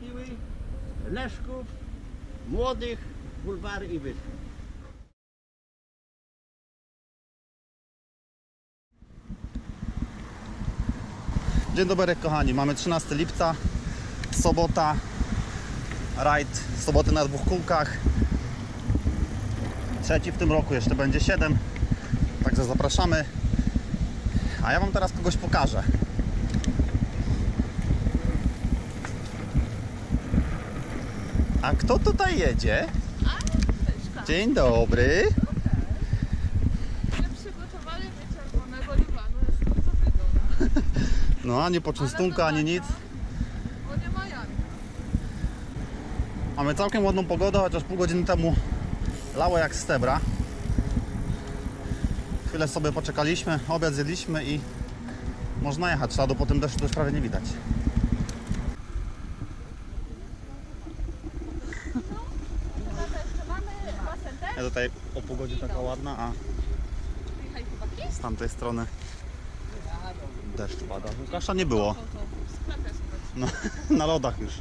Piły, Leszków, Młodych, Bulwary i Wyspy. Dzień dobry kochani, mamy 13 lipca, sobota, rajd soboty na dwóch kółkach. Trzeci w tym roku, jeszcze będzie 7, także zapraszamy. A ja Wam teraz kogoś pokażę. A kto tutaj jedzie? Dzień dobry. Nie. No, ani poczęstunka, ani nic. Bo nie ma jak. Mamy całkiem ładną pogodę, chociaż pół godziny temu lało jak stebra. Chwilę sobie poczekaliśmy, obiad zjedliśmy i można jechać. Śladu po tym deszczu już prawie nie widać. Tutaj o pogodzie taka ładna, a z tamtej strony deszcz pada. Łukasza nie było. No, na lodach już.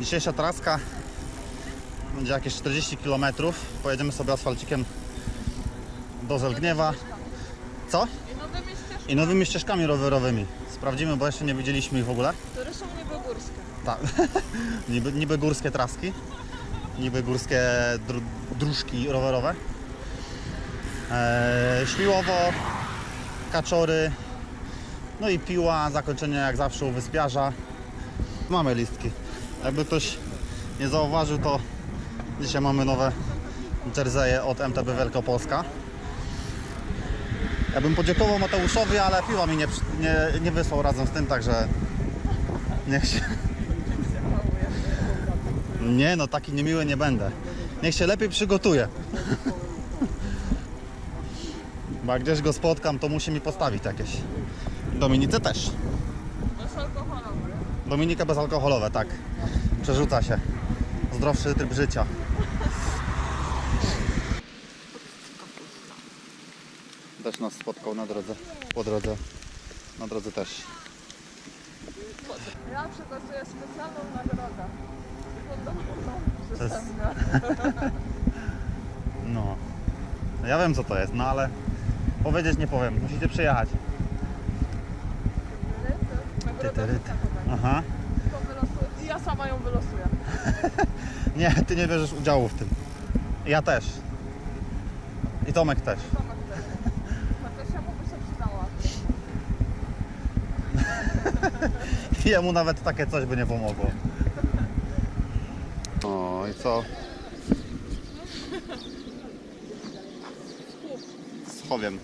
Dzisiejsza traska będzie jakieś 40 km. Pojedziemy sobie asfalcikiem do Zelgniewa. Co? I nowymi ścieżkami, rowerowymi. Sprawdzimy, bo jeszcze nie widzieliśmy ich w ogóle. które są niby górskie. Tak. niby, niby górskie traski. Niby górskie dru, dróżki rowerowe. Eee, Śmiłowo, Kaczory, no i Piła, zakończenie jak zawsze u Wyspiarza. Mamy listki. Jakby ktoś nie zauważył, to dzisiaj mamy nowe jerseje od MTB Wielkopolska. Ja bym podziękował Mateuszowi, ale Piła mi nie, nie, nie wysłał razem z tym, także niech się... Nie no, taki niemiły nie będę. Niech się lepiej przygotuje. Bo jak gdzieś go spotkam, to musi mi postawić jakieś. Dominice też. Bezalkoholowe. Dominika bezalkoholowe, tak. Przerzuca się. Zdrowszy tryb życia. Też nas spotkał na drodze. Po drodze. Na drodze też. Ja przygotuję specjalną nagrodę. To jest- mnie. No. Ja wiem co to jest, no ale powiedzieć nie powiem. Musicie przyjechać. Będzie. Aha. I ja sama ją wylosuję. Nie, ty nie bierzesz udziału w tym. Ja też. I Tomek też. Mu by się przydała. Jemu nawet takie coś by nie pomogło. O i co? Z chowiem.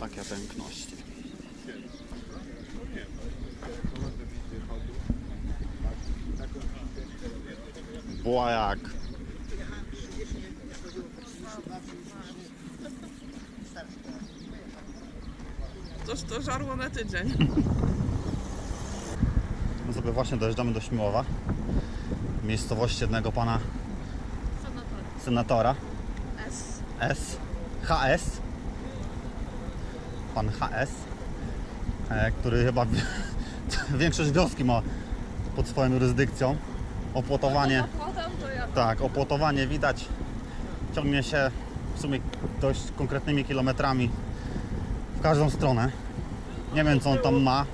Takie piękności. Była jak. Toż to żarło na tydzień. My sobie właśnie dojeżdżamy do Śmiłowa. Miejscowości jednego pana senatora. S. S. HS. Pan HS. E, który chyba wi- większość wioski ma pod swoją jurysdykcją. Opłotowanie. Tak, opłotowanie widać. Ciągnie się w sumie dość konkretnymi kilometrami w każdą stronę. Nie wiem co on tam ma.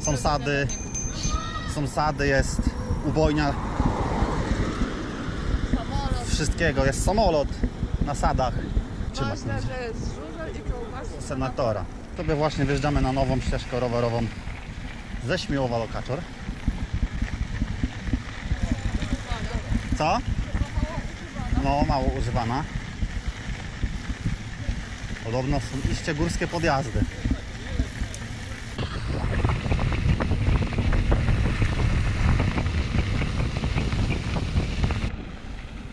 Są sady, są sady, jest ubojnia Samolot. wszystkiego. Jest samolot na sadach. Trzymać Ważne, że jest żużel i kiełbasa. senatora. Sobie właśnie wjeżdżamy na nową ścieżkę rowerową ze Śmiłowa do Kaczor. Co? No, mało używana. Podobno są iście górskie podjazdy.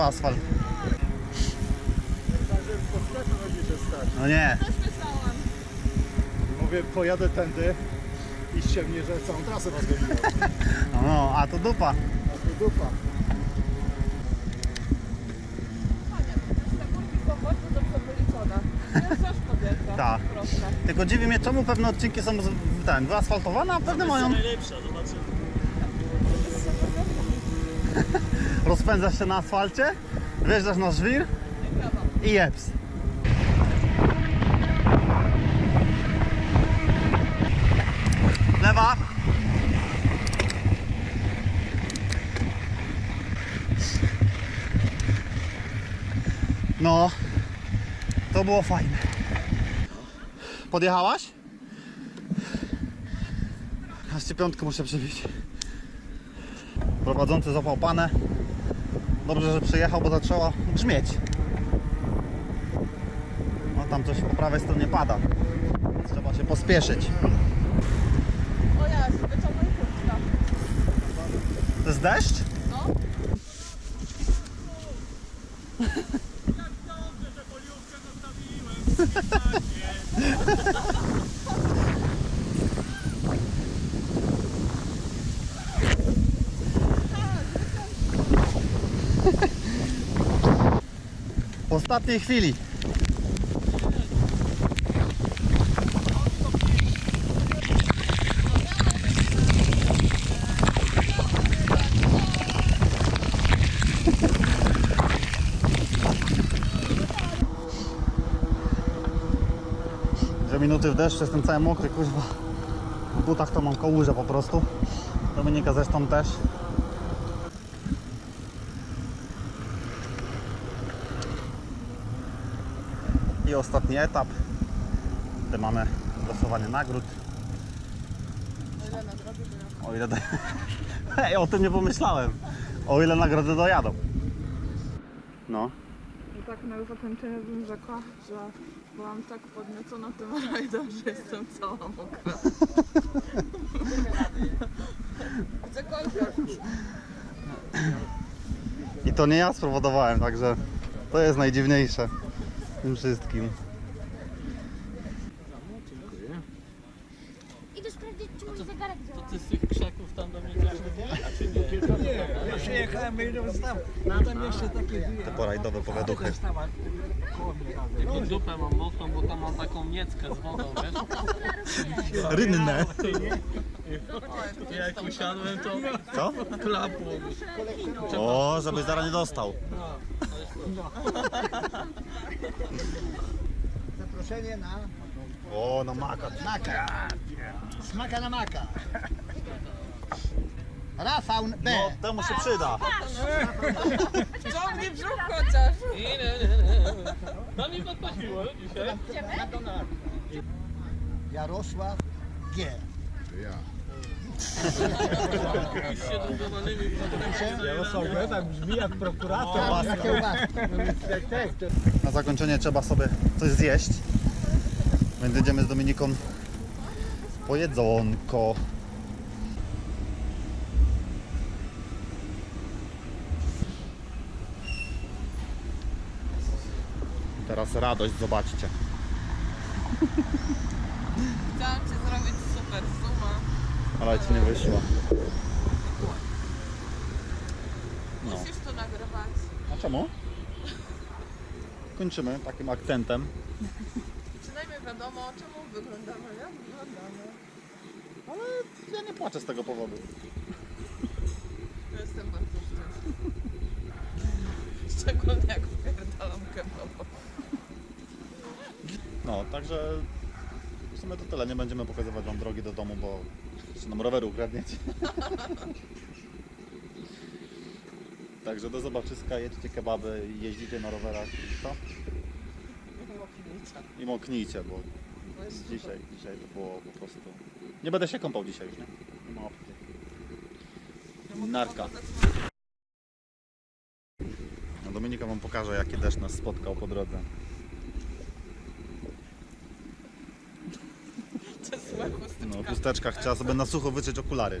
Nowy asfalt. No nie. Mówię, pojadę tędy i ściemnie, że całą trasę rozgoniłem. No, a to dupa. A to dupa. Tak. Tylko dziwi mnie, czemu pewne odcinki są ten, wyasfaltowane, a pewne mają. Rozpędzasz się na asfalcie, wjeżdżasz na żwir i jeps. Lewa. No, to było fajne. Podjechałaś? Aż piątkę muszę przebić. Prowadzący złapał panę. Dobrze, że przyjechał, bo zaczęła grzmieć. No tam coś po prawej stronie pada. Więc trzeba się pospieszyć. O Jezu, wyciągnij kurtka. To jest deszcz? No. ostatniej chwili. Dwie minuty w deszczu, jestem cały mokry, kuźwa. W butach to mam kołurze po prostu. Dominika zresztą też. I ostatni etap, gdy mamy losowanie nagród. O ile nagrody były? O ile. Do... Hej, o tym nie pomyślałem. O ile nagrody dojadą. No. I tak na zakończenie bym rzekła, że byłam tak podniecona tym rajdem, że jestem cała mokra. Gdziekolwiek. I to nie ja spowodowałem, także to jest najdziwniejsze tym wszystkim. Idę sprawdzić, czy mój zegarek działa. Ty z tych krzaków tam do mnie też A czy nie? Nie, ja przyjechałem wyjdę z tam. No tam jeszcze takie Te porajdowe powiaduchy. Jaką dupę mam mokrą, bo tam mam taką mieckę z wodą, wiesz? Rynne. Jak usiadłem, to Co? klapło. O, żebyś zaraz nie dostał. Zaproszenie na O, na maka. maka. Smaka na maka. Rafał B. No, temu się przyda. Ciągnij brzuch chociaż. To mi podpaliło dzisiaj. Jarosław G. Siedlugowanymi Jarosław tak brzmi jak prokurator. Na zakończenie trzeba sobie coś zjeść. Więc idziemy z Dominiką po jedzonko. Teraz radość, zobaczcie. Chciałam ci zrobić. Ale ci nie wyszło. No. Musisz to nagrywać. A czemu? Kończymy takim akcentem. Przynajmniej wiadomo, czemu wyglądamy, jak wyglądamy. Ale ja nie płaczę z tego powodu. Ja jestem bardzo szczęśliwa. Szczególnie jak wpierdalam kebaba. No, także w sumie to tyle. Nie będziemy pokazywać Wam drogi do domu, bo jeszcze nam roweru ukradniecie. Także do zobaczyska, jedźcie kebaby, jeździcie na rowerach i co? I moknijcie, bo dzisiaj, dzisiaj to było po prostu... Nie będę się kąpał dzisiaj już, nie? Nie ma opcji. Narka. No Dominika wam pokaże jaki deszcz nas spotkał po drodze. No, chusteczka chciała sobie na sucho wyciąć okulary.